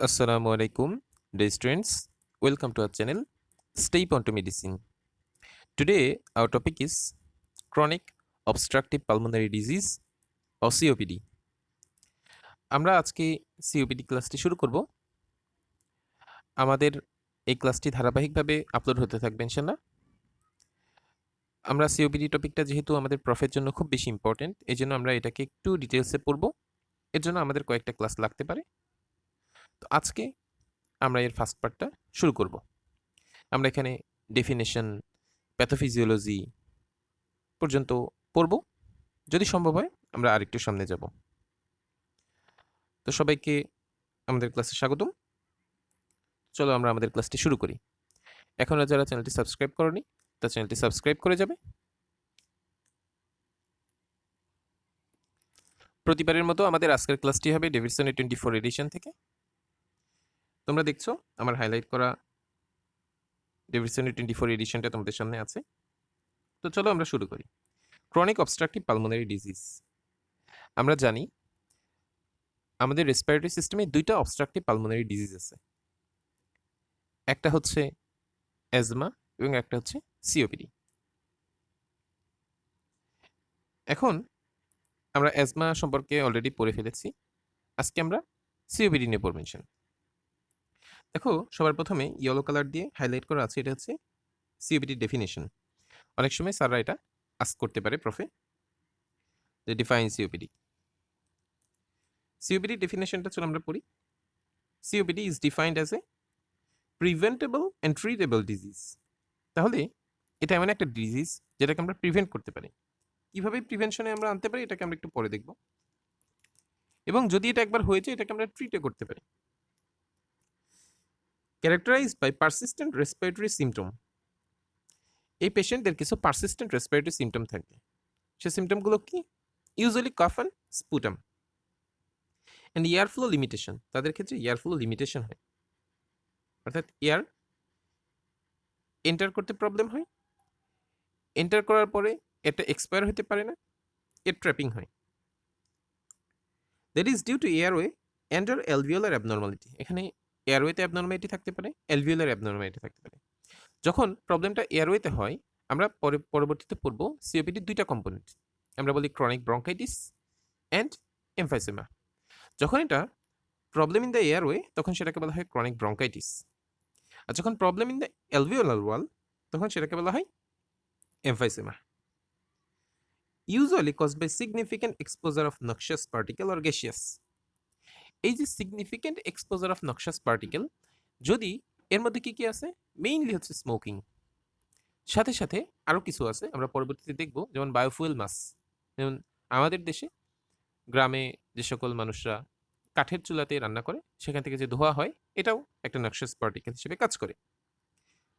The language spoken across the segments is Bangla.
Assalamu আলাইকুম dear students. Welcome to our channel, Step on to Medicine. Today, our topic is chronic obstructive pulmonary disease or COPD. আমরা আজকে সিওপিডি ক্লাসটি শুরু করব আমাদের এই ক্লাসটি ধারাবাহিকভাবে আপলোড হতে থাকবে ইনশাল্লাহ আমরা সিওপিডি টপিকটা যেহেতু আমাদের প্রফের জন্য খুব বেশি ইম্পর্টেন্ট এই জন্য আমরা এটাকে একটু ডিটেলসে পড়ব এর জন্য আমাদের কয়েকটা ক্লাস লাগতে পারে আজকে আমরা এর ফার্স্ট পার্টটা শুরু করব। আমরা এখানে ডেফিনেশন প্যাথোফিজিওলজি পর্যন্ত পড়ব। যদি সম্ভব হয়, আমরা আরেকটু সামনে যাব। তো সবাইকে আমাদের ক্লাসে স্বাগতম। চলো আমরা আমাদের ক্লাসটি শুরু করি। এখনও যারা চ্যানেলটি সাবস্ক্রাইব করনি, তা চ্যানেলটি সাবস্ক্রাইব করে যাবে। প্রতিবারের মতো আমাদের আজকের ক্লাসটি হবে ডেভিডসনের টোয়েন্টি ফোর এডিশন থেকে। তোমরা দেখছ? আমার হাইলাইট করা ডেভিডসনের টোয়েন্টি ফোর এডিশনটা তোমাদের সামনে আছে। তো চলো আমরা শুরু করি। ক্রনিক অবস্ট্রাকটিভ পালমোনারি ডিজিজ আমরা জানি, আমাদের রেসপিরেটরি সিস্টেমে দুইটা অবস্ট্রাকটিভ পালমোনারি ডিজিজ আছে। একটা হচ্ছে অ্যাজমা এবং একটা হচ্ছে সিওপিডি এখন আমরা অ্যাজমা সম্পর্কে অলরেডি পড়ে ফেলেছি। আজকে আমরা সিওপিডি নিয়ে পড়ব দেখো, সবার প্রথমে ইয়েলো কালার দিয়ে হাইলাইট করা আছে, এটা হচ্ছে সিওপিডি ডেফিনেশন অনেক সময় স্যাররা এটা আস করতে পারে প্রফে যে ডিফাইন সিওপিডি সিওপিডি ডেফিনেশনটা চলো আমরা পড়ি। COPD is defined as a preventable and treatable disease তাহলে এটা এমন একটা ডিজিজ যেটাকে আমরা প্রিভেন্ট করতে পারি। কীভাবে প্রিভেনশনে আমরা আনতে পারি, এটাকে আমরা একটু পরে দেখব। এবং যদি এটা একবার হয়েছে এটাকে আমরা ট্রিটও করতে পারি। Characterized by persistent respiratory symptom এই পেশেন্টদের কিছু পারসিস্টেন্ট রেসপিরেটরি সিমটম থাকবে সে সিমটমগুলো কি? Usually cough and sputum and air flow limitation তাদের ক্ষেত্রে এয়ার ফ্লো লিমিটেশন হয়। অর্থাৎ এয়ার এন্টার করতে প্রবলেম হয়। এন্টার করার পরে এটা এক্সপায়ার হতে পারে না। এর ট্র্যাপিং হয়। That is due to airway and or alveolar abnormality এখানে এয়ারওয়েতে অ্যাবনর্মালিটি থাকতে পারে অ্যালভিওলার অ্যাবনর্মালিটি থাকতে পারে। যখন প্রবলেমটা এয়ারওয়েতে হয়, আমরা পরে, পরবর্তীতে পড়ব সিওপিডির দুইটা কম্পোনেন্ট আমরা বলি ক্রনিক ব্রঙ্কাইটিস অ্যান্ড এমফাইসেমা যখন এটা প্রবলেম ইন দ্য এয়ারওয়ে তখন সেটাকে বলা হয় ক্রনিক ব্রঙ্কাইটিস আর যখন problem in the alveolar wall তখন সেটাকে বলা হয় emphysema usually cause by significant exposure of noxious particle or gaseous এই যে significant exposure of noxious particle যদি এর মধ্যে কি কি আছে? মেইনলি হচ্ছে স্মোকিং সাথে সাথে আরও কিছু আছে, আমরা পরবর্তীতে দেখব, যেমন বায়োফুয়েল মাস যেমন আমাদের দেশে, গ্রামে যে সকল মানুষরা কাঠের চুলাতে রান্না করে, সেখান থেকে যে ধোয়া হয়, এটাও একটা নক্সাস পার্টিকেল হিসেবে কাজ করে।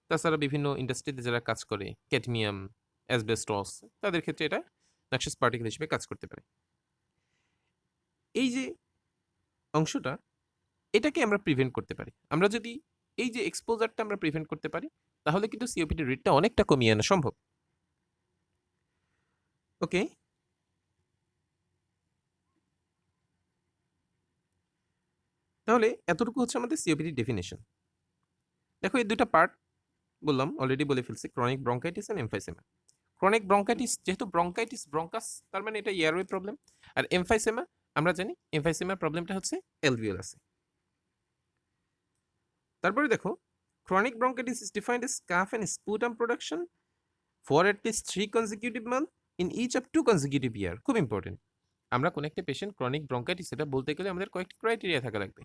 তাছাড়া বিভিন্ন ইন্ডাস্ট্রিতে যারা কাজ করে ক্যাডমিয়াম অ্যাসবেস্টস তাদের ক্ষেত্রে এটা নক্সাস পার্টিকেল হিসেবে কাজ করতে পারে। এই যে অংশটা এটাকে আমরা প্রিভেন্ট করতে পারি। আমরা যদি এই যে এক্সপোজারটা আমরা প্রিভেন্ট করতে পারি, তাহলে কিন্তু সিওপিডির রেটটা অনেকটা কমিয়ে আনা সম্ভব। ওকে তাহলে এতটুকু হচ্ছে আমাদের সিওপিডি ডেফিনেশন দেখো এই দুটা পার্ট বললাম অলরেডি বলে ফেলছি chronic bronchitis and emphysema chronic bronchitis যেহেতু ব্রঙ্কাইটিস ব্রঙ্কাস তার মানে এটা ইয়ারওয়ে প্রবলেম আর এমফাইসেমা আমরা জানি এমফাইসিমার প্রবলেমটা হচ্ছে এলভিওলাসে তারপরে দেখো chronic bronchitis is defined as cough and sputum production for least three consecutive month in each of two consecutive year খুব ইম্পর্টেন্ট আমরা কোনো একটা পেশেন্ট ক্রনিক ব্রঙ্কাইটিস এটা বলতে গেলে আমাদের কয়েকটি ক্রাইটেরিয়া থাকা লাগবে।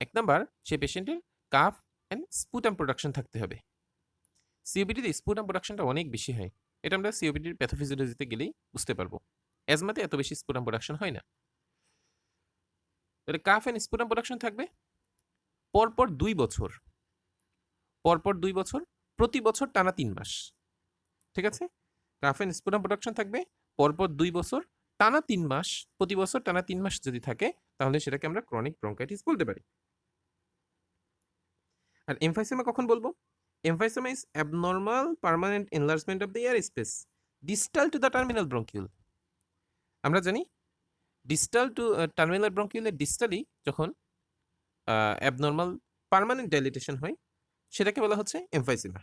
এক নাম্বার, সেই পেশেন্টের কাফ অ্যান্ড স্পুটাম প্রোডাকশন থাকতে হবে। সিওপিডিতে স্পুটাম প্রোডাকশনটা অনেক বেশি হয়। এটা আমরা সিওপিডির প্যাথোফিজিওলজিতে গেলেই বুঝতে পারব। অ্যাজমাতে এত বেশি স্পুটাম প্রোডাকশন হয় না। তাহলে কাফ অ্যান্ড স্পুটাম প্রোডাকশন থাকবে পরপর দুই বছর। পরপর দুই বছর, প্রতি বছর টানা তিন মাস। ঠিক আছে? কাফ অ্যান্ড স্পুটাম প্রোডাকশন থাকবে পরপর দুই বছর, টানা তিন মাস। প্রতি বছর টানা তিন মাস যদি থাকে, তাহলে সেটাকে আমরা ক্রনিক ব্রঙ্কাইটিস বলতে পারি। আর এমফাইসেমা কখন বলব? Emphysema is abnormal permanent enlargement of the air space distal to the terminal bronchiole আমরা জানি ডিস্টাল টু টার্মিনাল ব্রঙ্কিউলের ডিস্টালি যখন অ্যাবনর্মাল পার্মানেন্ট ডাইলিটেশন হয়, সেটাকে বলা হচ্ছে emphysema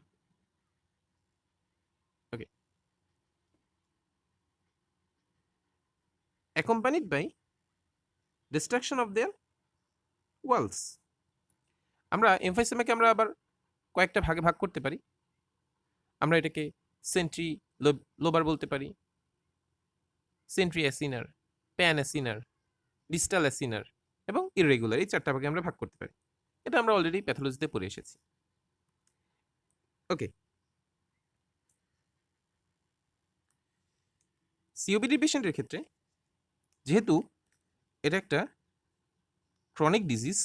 okay accompanied by destruction of their walls আমরা এমফাইসিমাকে আমরা আবার কয়েকটা ভাগে ভাগ করতে পারি। আমরা এটাকে সেন্ট্রি লোবার বলতে পারি। Centriacinar panacinar distal acinar এবং ইরেগুলার এই চারটা ভাগে আমরা ভাগ করতে পারি। এটা আমরা অলরেডি প্যাথোলজিতে পড়ে এসেছি। ওকে সিওবিডি পেশেন্টের ক্ষেত্রে যেহেতু এটা একটা ক্রনিক ডিজিজ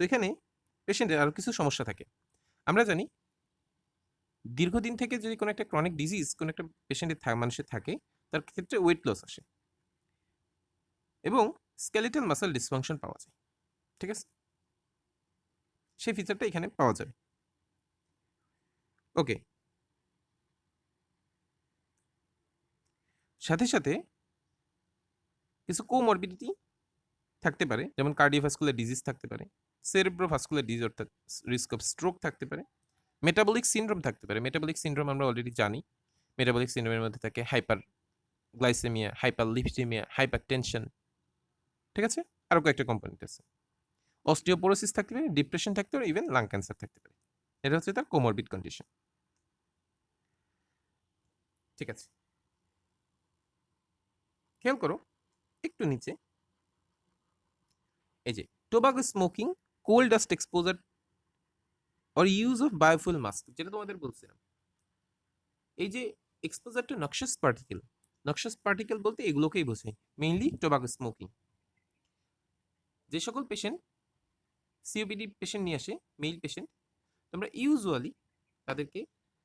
তো এখানে পেশেন্টের আরও কিছু সমস্যা থাকে। আমরা জানি দীর্ঘদিন থেকে যদি কোনো একটা ক্রনিক ডিজিজ কোনো একটা পেশেন্টের মানুষের থাকে তার ক্ষেত্রে ওয়েট লস আসে। এবং স্কেলিটাল মাসেল ডিসফাংশন পাওয়া যায়, ঠিক আছে? সেই ফিচারটা এখানে পাওয়া যাবে। ওকে সাথে সাথে কিছু কোমরবিডিটি থাকতে পারে, যেমন কার্ডিওভাস্কুলার ডিজিজ থাকতে পারে সেরেব্রোভাস্কুলার ডিজিজ অর্থাৎ রিস্ক অফ স্ট্রোক থাকতে পারে মেটাবলিক সিনড্রোম থাকতে পারে। মেটাবলিক সিনড্রোম আমরা অলরেডি জানি। মেটাবলিক সিনড্রোমের মধ্যে থাকে hyperglycemia hyperlipidemia hypertension ঠিক আছে? আরও কয়েকটা কম্পোনেন্ট আছে। অস্টিওপোরোসিস থাকতে পারে ডিপ্রেশন থাকতে পারে ইভেন লাং ক্যান্সার থাকতে পারে। এটা হচ্ছে তার কোমরবিড কন্ডিশন ঠিক আছে? খেয়াল করো, একটু নিচে। এই যে tobacco smoking cold dust exposure or use of biofuel mask যেটা তোমাদের বলছিলাম। এই যে exposure to noxious particle noxious particle বলতে এগুলোকেই বোঝায়। মেইনলি টোবাকো স্মোকিং যে সকল পেশেন্ট সিওপিডি পেশেন্ট নিয়ে আসে মেইল পেশেন্ট তোমরা ইউজুয়ালি তাদেরকে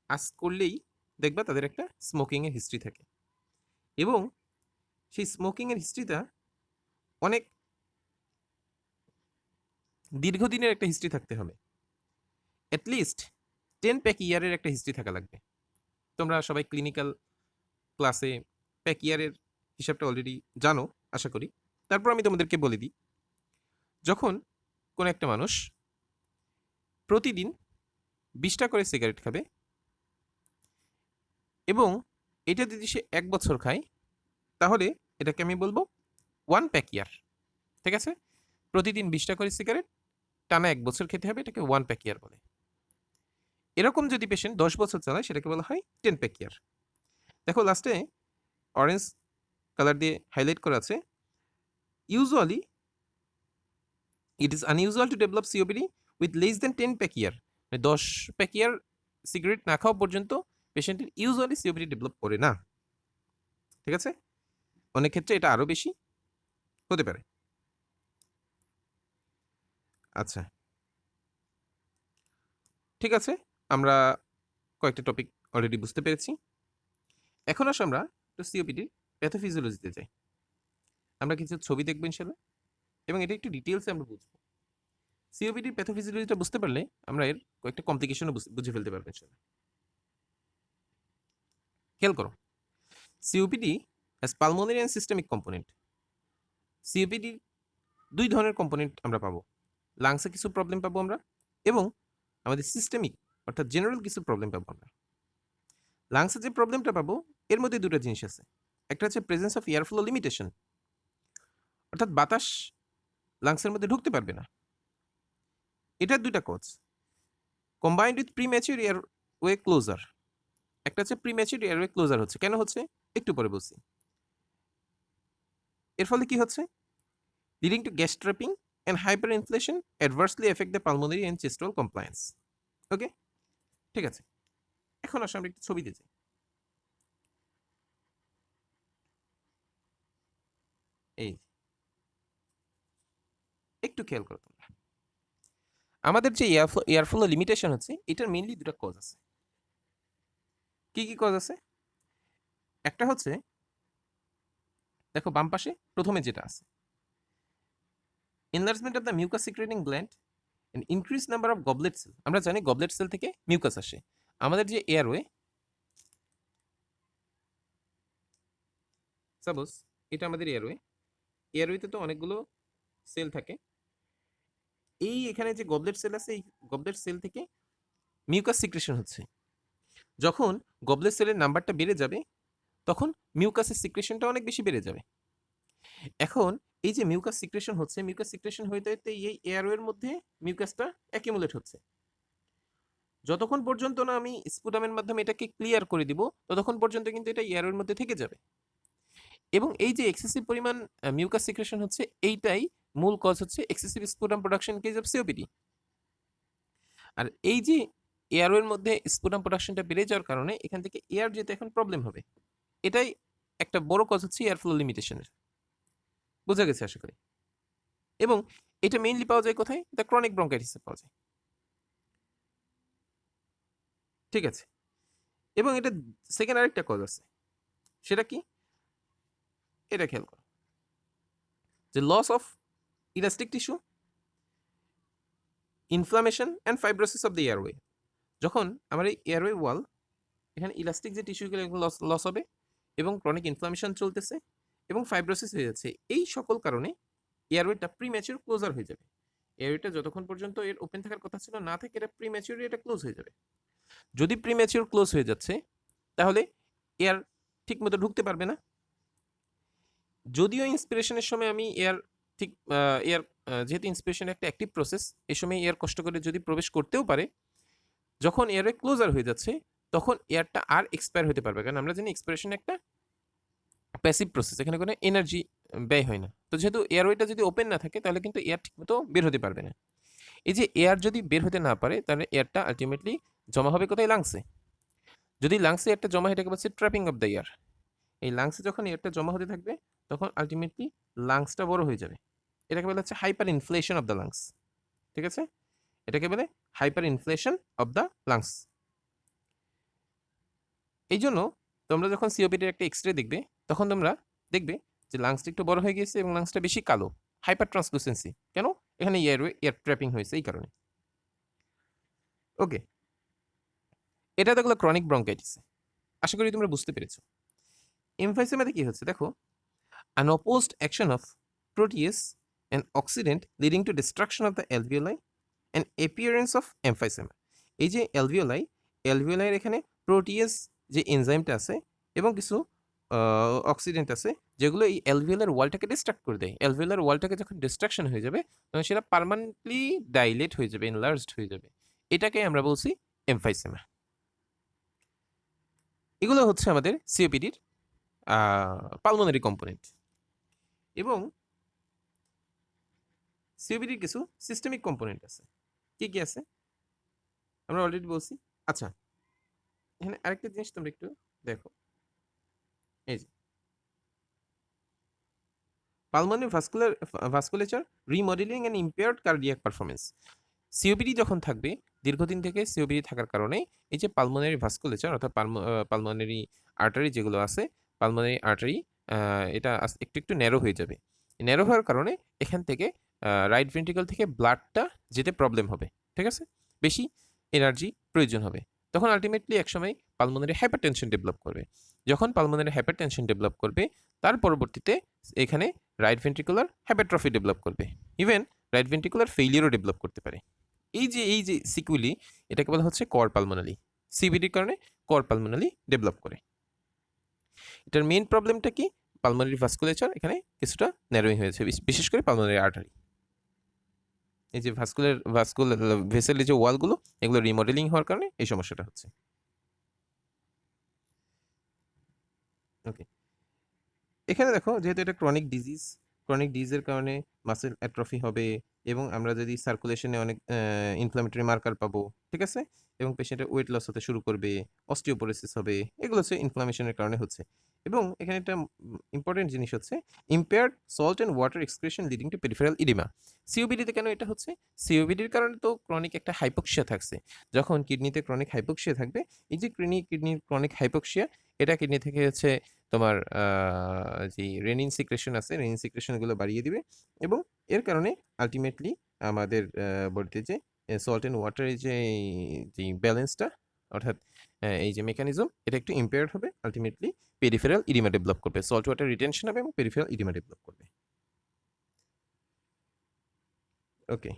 আস্ক করলেই দেখবা তাদের একটা স্মোকিংয়ের হিস্ট্রি থাকে। এবং সেই স্মোকিংয়ের হিস্ট্রিটা অনেক দীর্ঘদিনের একটা হিস্ট্রি থাকতে হবে। অ্যাটলিস্ট টেন প্যাক ইয়ারের একটা হিস্ট্রি থাকা লাগবে। তোমরা সবাই ক্লিনিক্যাল ক্লাসে প্যাক ইয়ারের হিসাবটা অলরেডি জানো, আশা করি। তারপর আমি তোমাদেরকে বলে দিই, যখন কোনো একটা মানুষ প্রতিদিন বিশটা করে সিগারেট খাবে এবং এটা যদি সে এক বছর খায়, তাহলে এটাকে আমি বলব ওয়ান প্যাক ইয়ার ঠিক আছে? প্রতিদিন বিশটা করে সিগারেট টানা এক বছর খেতে হবে, এটাকে ওয়ান প্যাক ইয়ার বলে। এরকম যদি পেশেন্ট দশ বছর চালায়, সেটাকে বলা হয় টেন প্যাক ইয়ার দেখো লাস্টে অরেঞ্জ কালার দিয়ে হাইলাইট করা আছে। Usually it is unusual to develop COPD with less than ten pack year মানে দশ প্যাক ইয়ার সিগারেট না খাওয়া পর্যন্ত পেশেন্টের ইউজুয়ালি সিওপিডি ডেভেলপ করে না। ঠিক আছে? অনেক ক্ষেত্রে এটা আরও বেশি হতে পারে। আচ্ছা। ঠিক আছে, আমরা কয়েকটা টপিক অলরেডি বুঝতে পেরেছি। এখন আসো আমরা একটু সিওপিডির প্যাথোফিজিওলজিতে যাই। আমরা কিছু ছবি দেখব ইনশাল্লাহ এবং এটা একটু ডিটেলসে আমরা বুঝব। সিওপিডির প্যাথোফিজিওলজিটা বুঝতে পারলে আমরা এর কয়েকটা কমপ্লিকেশনও বুঝে ফেলতে পারব ইনশাল্লাহ খেয়াল করো COPD as pulmonary and systemic component সিওপিডির দুই ধরনের কম্পোনেন্ট আমরা পাবো লাংসে কিছু প্রবলেম পাবো আমরা, এবং আমাদের সিস্টেমিক অর্থাৎ জেনারেল কিছু প্রবলেম পাবো আমরা। লাংসে যে প্রবলেমটা পাবো এর মধ্যে দুটো জিনিস আছে। একটা হচ্ছে presence of air flow limitation অর্থাৎ বাতাস লাংসের মধ্যে ঢুকতে পারবে না। এটার দুটা cause combined with premature airway closure একটা হচ্ছে premature airway closure হচ্ছে। কেন হচ্ছে? একটু পরে বলছি। এর ফলে কি হচ্ছে? Leading to gas trapping and hyperinflation adversely affect the pulmonary and chest wall compliance okay ঠিক আছে। এখন আসলে আমরা একটু ছবি দিতে এই একটু খেয়াল করো তোমরা। আমাদের যে এয়ারফ্লো এয়ারফ্লো লিমিটেশন হচ্ছে, এটার মেইনলি দুটো কজ আছে। কি কি কজ আছে? একটা হচ্ছে, দেখো বাম পাশে প্রথমে যেটা আছে, enlargement of the mucus secreting gland and increase number of goblet cell আমরা জানি গবলেট সেল থেকে মিউকাস আসে। আমাদের যে এয়ারওয়ে সাপোজ এটা আমাদের এয়ারওয়ে এয়ারওয়েতে তো অনেকগুলো সেল থাকে। এই এখানে যে গবলেট সেল আছে, এই গবলেট সেল থেকে মিউকাস সিক্রেশন হচ্ছে। যখন গবলেট সেলের নাম্বারটা বেড়ে যাবে, তখন মিউকাসের সিক্রেশনটা অনেক বেশি বেড়ে যাবে। এখন এই যে মিউকাস সিক্রেশন হচ্ছে মিউকাস সিক্রেশন হইতে হইতে এই এয়ারওয়ের মধ্যে মিউকাসটা অ্যাকিমুলেট হচ্ছে। যতক্ষণ পর্যন্ত না আমি স্পুটামের মাধ্যমে এটাকে ক্লিয়ার করে দিব, ততক্ষণ পর্যন্ত কিন্তু এটা এয়ারওয়ের মধ্যে থেকে যাবে। এবং এই যে এক্সেসিভ পরিমাণ মিউকাস সিক্রেশন হচ্ছে, এইটাই মূল কজ হচ্ছে excessive sputum production case of COPD আর এই যে এয়ারওয়ের মধ্যে স্পুটাম প্রোডাকশনটা বেড়ে যাওয়ার কারণে এখান থেকে এয়ার যেতে এখন প্রবলেম হবে, এটাই একটা বড় কজ হচ্ছে এয়ার ফ্লো লিমিটেশনের বোঝা গেছে আশা করি? এবং এটা মেইনলি পাওয়া যায় কোথায়? এটা ক্রনিক ব্রঙ্কাইটিসে পাওয়া যায়। ঠিক আছে? এবং এটা সেকেন্ড আরেকটা কজ আছে। সেটা কি? এটা খেয়াল করো। যে loss of elastic tissue inflammation and fibrosis of the airway যখন আমার এই এয়ারওয়ে ওয়াল এখানে ইলাস্টিক যে টিস্যুগুলো লস লস হবে এবং ক্রনিক ইনফ্লামেশন চলতেছে এবং ফাইব্রোসিস হয়ে যাচ্ছে, এই সকল কারণে এয়ারওয়েটা প্রি ম্যাচিউর ক্লোজার হয়ে যাবে। এয়ারওয়েটা যতক্ষণ পর্যন্ত এর ওপেন থাকার কথা ছিল না থাকে, এটা প্রি ম্যাচিউর এটা ক্লোজ হয়ে যাবে। যদি প্রি ম্যাচিউর ক্লোজ হয়ে যাচ্ছে, তাহলে এয়ার ঠিকমতো ঢুকতে পারবে না যদিও ইন্সপিরেশনের সময় আমি এয়ার ঠিক এয়ার যেহেতু ইন্সপিরেশন একটা অ্যাক্টিভ প্রসেস এ সময় এয়ার কষ্ট করে যদি প্রবেশ করতেও পারে, যখন এয়ারে ক্লোজার হয়ে যাচ্ছে, তখন এয়ারটা আর এক্সপায়ার হতে পারবে। কারণ আমরা জানি এক্সপিরেশন একটা প্যাসিভ প্রসেস এখানে কোনো এনার্জি ব্যয় হয় না। তো যেহেতু এয়ারওয়েটা যদি ওপেন না থাকে, তাহলে কিন্তু এয়ার ঠিকমতো বের হতে পারবে না। এই যে এয়ার যদি বের হতে না পারে, তাহলে এয়ারটা আলটিমেটলি জমা হবে কোথায়? লাংসে যদি লাংসে এয়ারটা জমা হয়, এটাকে বলছে ট্র্যাপিং অফ দ্য এয়ার এই লাংসে যখন এয়ারটা জমা হতে থাকবে তখন আলটিমেটলি লাংসটা বড় হয়ে যাবে। এটাকে বলা হচ্ছে hyperinflation of the lungs ঠিক আছে? এটাকে বলে hyperinflation of the lungs এই জন্য তোমরা যখন সিওপিডির একটা এক্স রে দেখবে, তখন তোমরা দেখবে যে লাংসটা একটু বড় হয়ে গিয়েছে এবং লাংসটা বেশি কালো হাইপার ট্রান্সলুসেন্সি কেন? এখানে এয়ারওয়ে এয়ার ট্র্যাপিং হয়েছে এই কারণে। ওকে এটা দেখল ক্রনিক ব্রঙ্কাইটিস আশা করি তোমরা বুঝতে পেরেছ। এমফাইসেমাতে কি হচ্ছে? দেখো unopposed action of protease and oxidant leading to destruction of the alveoli and appearance of emphysema. এই যে অ্যালভিওলাই অ্যালভিওলাইয়ের এখানে প্রোটিয়েস যে এনজাইমটা আছে এবং কিছু অক্সিডেন্ট আছে, যেগুলো এই অ্যালভিওলার ওয়ালটাকে ডিস্ট্রাক্ট করে দেয়। অ্যালভিওলার ওয়ালটাকে যখন ডিস্ট্রাকশন হয়ে যাবে, তখন সেটা পারমানেন্টলি ডাইলেট হয়ে যাবে এনলার্জড হয়ে যাবে। এটাকে আমরা বলছি এমফাইসেমা এগুলো হচ্ছে আমাদের সিওপিডির পালমোনারি কম্পোনেন্ট এবং সিওপিডির কিছু সিস্টেমিক কম্পোনেন্ট আছে। কি কি আছে? আমরা অলরেডি বলছি। আচ্ছা এখানে আরেকটা জিনিস তোমরা একটু দেখো। এই যে pulmonary vascular vasculature remodeling and impaired cardiac performance COPD যখন থাকবে, দীর্ঘদিন থেকে সিওপিডি থাকার কারণে এই যে পালমোনারি ভাস্কুলেচার অর্থাৎ পালমোনারি আর্টারি যেগুলো আছে পালমোনারি আর্টারি এটা একটু একটু ন্যারো হয়ে যাবে। ন্যারো হওয়ার কারণে এখান থেকে রাইট ভেন্ট্রিকল থেকে ব্লাডটা যেতে প্রবলেম হবে, ঠিক আছে? বেশি এনার্জি প্রয়োজন হবে। তখন আলটিমেটলি একসময় পালমোনারি হাইপারটেনশন ডেভেলপ করবে। যখন পালমোনারি হাইপারটেনশন ডেভেলপ করবে, তার পরবর্তীতে এখানে রাইট ভেন্ট্রিকুলার হাইপারট্রফি ডেভেলপ করবে। ইভেন রাইট ভেন্ট্রিকুলার ফেইলিয়ারও ডেভেলপ করতে পারে। এই যে এই যে সিকুইলি এটাকে বলা হচ্ছে কর পালমোনালি সিবিডির কারণে কর পালমোনালি ডেভেলপ করে। এটার মেইন প্রবলেমটা কি? পালমোনারি ভাস্কুলেচার এখানে কিছুটা ন্যারোয়িং হয়েছে বিশেষ করে পালমোনারি আর্টারি এই যে ভাস্কুলার ভাস্কুলার ভেসেলের যে ওয়ালগুলো এগুলো রিমডেলিং হওয়ার কারণে এই সমস্যাটা হচ্ছে। ওকে এখানে দেখো, যেহেতু এটা ক্রনিক ডিজিজ ক্রনিক ডিজের কারণে মাসেল অ্যাট্রফি হবে এবং আমরা যদি সার্কুলেশনে অনেক ইনফ্লামেটরি মার্কার পাবো, ঠিক আছে? এবং পেশেন্টের ওয়েট লস হতে শুরু করবে অস্টিওপোরোসিস হবে, এগুলো হচ্ছে ইনফ্লামেশনের কারণে হচ্ছে। এবং এখানে একটা ইম্পর্টেন্ট জিনিস হচ্ছে impaired salt and water excretion leading to peripheral edema সিওবিডিতে কেন এটা হচ্ছে? সিওবিডির কারণে তো ক্রনিক একটা হাইপোক্সিয়া থাকছে। যখন কিডনিতে ক্রনিক হাইপোক্সিয়া থাকবে, এই যে কিডনি কিডনির ক্রনিক হাইপোক্সিয়া এটা কিডনি থেকে হচ্ছে তোমার যে রেনিন সিক্রেশন আছে রেনিন সিক্রেশনগুলো বাড়িয়ে দিবে এবং এর কারণে আলটিমেটলি আমাদের বডিতে যে সল্ট অ্যান্ড ওয়াটারের যে যে ব্যালেন্সটা অর্থাৎ এই যে মেকানিজম এটা একটু ইম্পেয়ার্ড হবে আলটিমেটলি পেরিফেরাল ইডিমা ডেভেলপ করবে। সল্ট ওয়াটার রিটেনশন হবে এবং পেরিফেরাল ইডিমা ডেভেলপ করবে। ওকে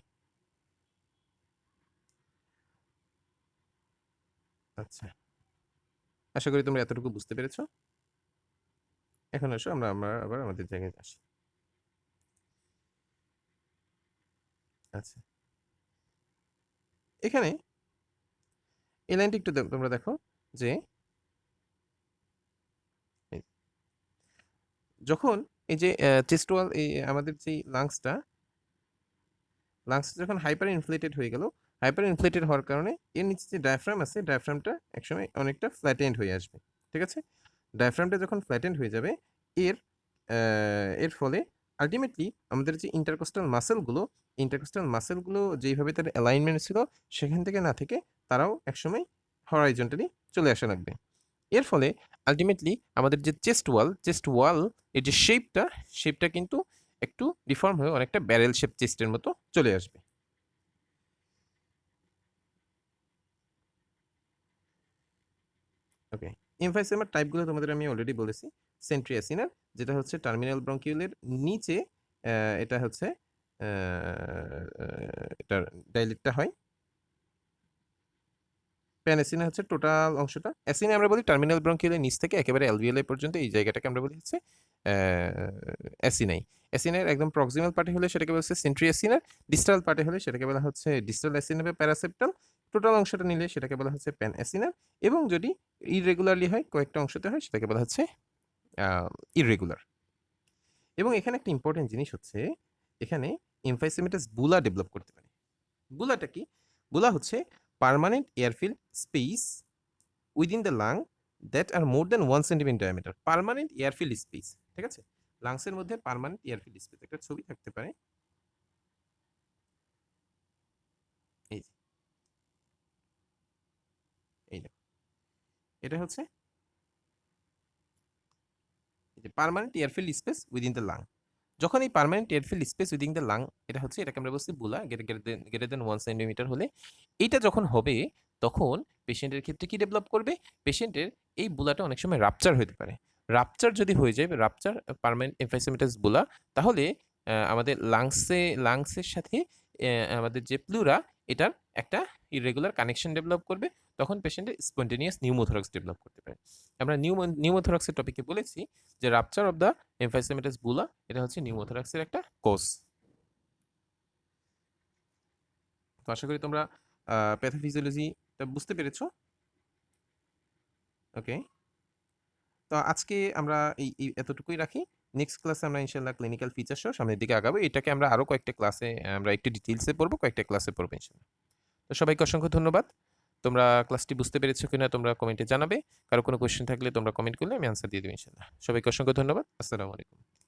আচ্ছা। আশা করি তোমরা এতটুকু বুঝতে পেরেছ। এখন আসো, আমরা আমরা আবার আমাদের জায়গায় আসি। আচ্ছা। এখানে এই লাইনটি একটু তোমরা দেখো যে যখন এই যে চেস্ট এই, আমাদের যে লাংসটা লাংসটা যখন হাইপার ইনফ্লেটেড হয়ে গেল হাইপার ইনফ্লেটেড হওয়ার কারণে এর নিচে যে ডায়াফ্রাম আছে ডায়াফ্রামটা একসময় অনেকটা ফ্ল্যাটেন্ড হয়ে আসবে, ঠিক আছে? ডায়াফ্রামটা যখন ফ্ল্যাটেন্ড হয়ে যাবে, এর এর ফলে আলটিমেটলি আমাদের যে ইন্টারকোস্টাল মাসেলগুলো ইন্টারকোস্টাল মাসেলগুলো যেইভাবে তার অ্যালাইনমেন্ট ছিল, সেখান থেকে না থেকে তারাও একসময় হরাইজন্টালি চলে আসা লাগবে। এর ফলে আলটিমেটলি আমাদের যে চেস্ট ওয়াল চেস্ট ওয়াল এর যে শেপটা শেপটা কিন্তু একটু ডিফর্ম হয়ে অনেকটা ব্যারেল শেপ চেস্টের মতো চলে আসবে ওকে এমফাইসেমার টাইপগুলো তোমাদের আমি অলরেডি বলেছি সেন্ট্রিয়াসিনার যেটা হচ্ছে টার্মিনাল ব্রঙ্কিউলের নিচে এটা হচ্ছে এটার ডাইলেটটা হয়। প্যানাসিনা হচ্ছে টোটাল অংশটা। অ্যাসিনে আমরা বলি টার্মিনাল ব্রঙ্কিউলের নিচ থেকে, একেবারে অ্যালভিওলাই পর্যন্ত, এই জায়গাটাকে আমরা বলি হচ্ছে অ্যাসিনাই অ্যাসিনের একদম প্রক্সিমাল পার্টে হলে সেটাকে বলা হচ্ছে সেন্ট্রিয়াসিনার ডিস্টাল পার্টে হলে সেটাকে বলা হচ্ছে ডিস্টাল অ্যাসিনা প্যারাসেপ্টাল টোটাল অংশটা নিলে সেটাকে বলা হচ্ছে প্যান অ্যাসিনার এবং যদি ইরেগুলারলি হয়, কয়েকটা অংশতে হয়, সেটাকে বলা হচ্ছে ইরেগুলার এবং এখানে একটা ইম্পর্টেন্ট জিনিস হচ্ছে, এখানে এমফাইসেমেটাস বুলা ডেভেলপ করতে পারে। বুলাটা কি? বুলা হচ্ছে permanent air filled space within the lung that are more than one centimeter diameter permanent air filled space ঠিক আছে? লাংসের মধ্যে পার্মানেন্ট এয়ারফিল স্পেস একটা ছবি থাকতে পারে এই যে এই দেখো এটা হচ্ছে permanent air filled space within the lung যখন এই permanent air filled space within the lung এটা হচ্ছে, এটাকে আমরা বলছি বুলা গ্রেটার দেন ওয়ান সেন্টিমিটার হলে, এইটা যখন হবে, তখন পেশেন্টের ক্ষেত্রে কি ডেভেলপ করবে? পেশেন্টের এই বুলাটা অনেক সময় রাপচার হতে পারে। রাপচার যদি হয়ে যায় রাপচার পার্মানেন্ট এমফাইসেমিটাস বুলা, তাহলে আমাদের লাংসে লাংসের সাথে আমাদের যে প্লুরা এটার একটা ইরেগুলার কানেকশন ডেভেলপ করবে। তখন পেশেন্টের স্পন্টেনিয়াস নিউমোথোরাক্স ডেভেলপ করতে পারে। আমরা নিউমো নিউমোথোরাক্সের টপিকে বলেছি যে রাপচার অফ দ্য এমফাইসেমিটাস বুলা এটা হচ্ছে নিউমোথোরাক্সের একটা কোর্স তো আশা করি তোমরা প্যাথোফিজিওলজিটা বুঝতে পেরেছ? ওকে তো আজকে আমরা এই এতটুকুই রাখি। নেক্সট ক্লাসে আমরা ইনশাল্লাহ ক্লিনিক্যাল ফিচার সহ সামনের দিকে আগাবো। এটাকে আমরা আরও কয়েকটা ক্লাসে আমরা একটু ডিটেলসে পড়ব, কয়েকটা ক্লাসে পড়ব ইনশাল্লাহ তো সবাইকে অসংখ্য ধন্যবাদ। তোমরা ক্লাসটি বুঝতে পেরেছ কিনা তোমরা কমেন্টে জানাবে। কারও কোনো কোয়েশ্চেন থাকলে তোমরা কমেন্ট করলে আমি আনসার দিয়ে দেবো ইনশাল্লাহ সবাইকে অসংখ্য ধন্যবাদ। আসসালামু আলাইকুম।